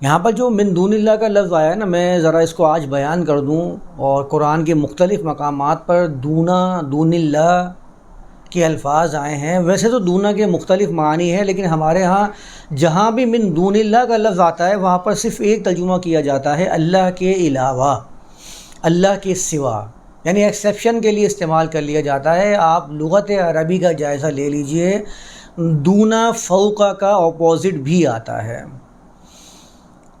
یہاں پر جو من دون اللہ کا لفظ آیا ہے نا، میں ذرا اس کو آج بیان کر دوں اور قرآن کے مختلف مقامات پر دونا دون اللہ کے الفاظ آئے ہیں۔ ویسے تو دونا کے مختلف معنی ہیں، لیکن ہمارے ہاں جہاں بھی من دون اللہ کا لفظ آتا ہے، وہاں پر صرف ایک ترجمہ کیا جاتا ہے، اللہ کے علاوہ، اللہ کے سوا۔ یعنی ایکسیپشن کے لیے استعمال کر لیا جاتا ہے۔ آپ لغت عربی کا جائزہ لے لیجیے۔ دونا فوقہ کا اپوزٹ بھی آتا ہے۔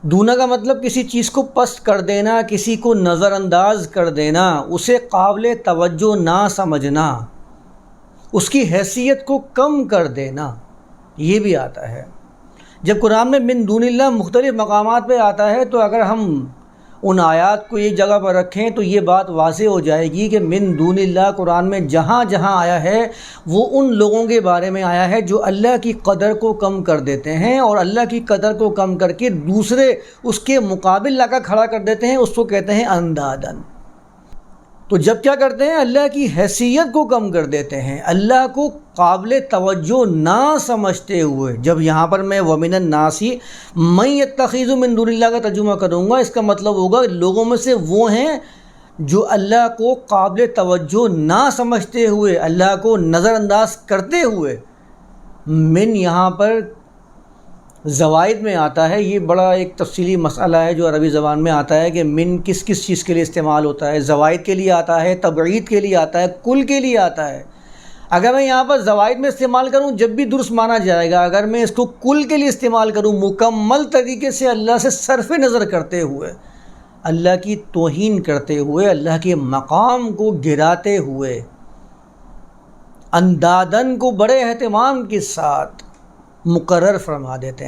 دونا کا مطلب کسی چیز کو پست کر دینا، کسی کو نظر انداز کر دینا، اسے قابل توجہ نہ سمجھنا، اس کی حیثیت کو کم کر دینا، یہ بھی آتا ہے۔ جب قرآن میں من دون اللہ مختلف مقامات پہ آتا ہے تو اگر ہم ان آیات کو ایک جگہ پر رکھیں تو یہ بات واضح ہو جائے گی کہ من دون اللہ قرآن میں جہاں جہاں آیا ہے، وہ ان لوگوں کے بارے میں آیا ہے جو اللہ کی قدر کو کم کر دیتے ہیں اور اللہ کی قدر کو کم کر کے دوسرے اس کے مقابل لا کر کھڑا کر دیتے ہیں، اس کو کہتے ہیں اندادن۔ تو جب کیا کرتے ہیں؟ اللہ کی حیثیت کو کم کر دیتے ہیں۔ اللہ کو قابل توجہ نہ سمجھتے ہوئے۔ جب یہاں پر میں ومن الناسی میں یتخیذ من دون اللہ کا ترجمہ کروں گا، اس کا مطلب ہوگا لوگوں میں سے وہ ہیں جو اللہ کو قابل توجہ نہ سمجھتے ہوئے، اللہ کو نظر انداز کرتے ہوئے۔ من یہاں پر زوائد میں آتا ہے، یہ بڑا ایک تفصیلی مسئلہ ہے جو عربی زبان میں آتا ہے کہ من کس کس چیز کے لیے استعمال ہوتا ہے۔ زوائد کے لیے آتا ہے، تبعید کے لیے آتا ہے، کل کے لیے آتا ہے۔ اگر میں یہاں پر زوائد میں استعمال کروں، جب بھی درست مانا جائے گا، اگر میں اس کو کل کے لیے استعمال کروں، مکمل طریقے سے اللہ سے صرف نظر کرتے ہوئے، اللہ کی توہین کرتے ہوئے، اللہ کے مقام کو گراتے ہوئے اندادن کو بڑے اہتمام کے ساتھ مقرر فرما دیتے ہیں۔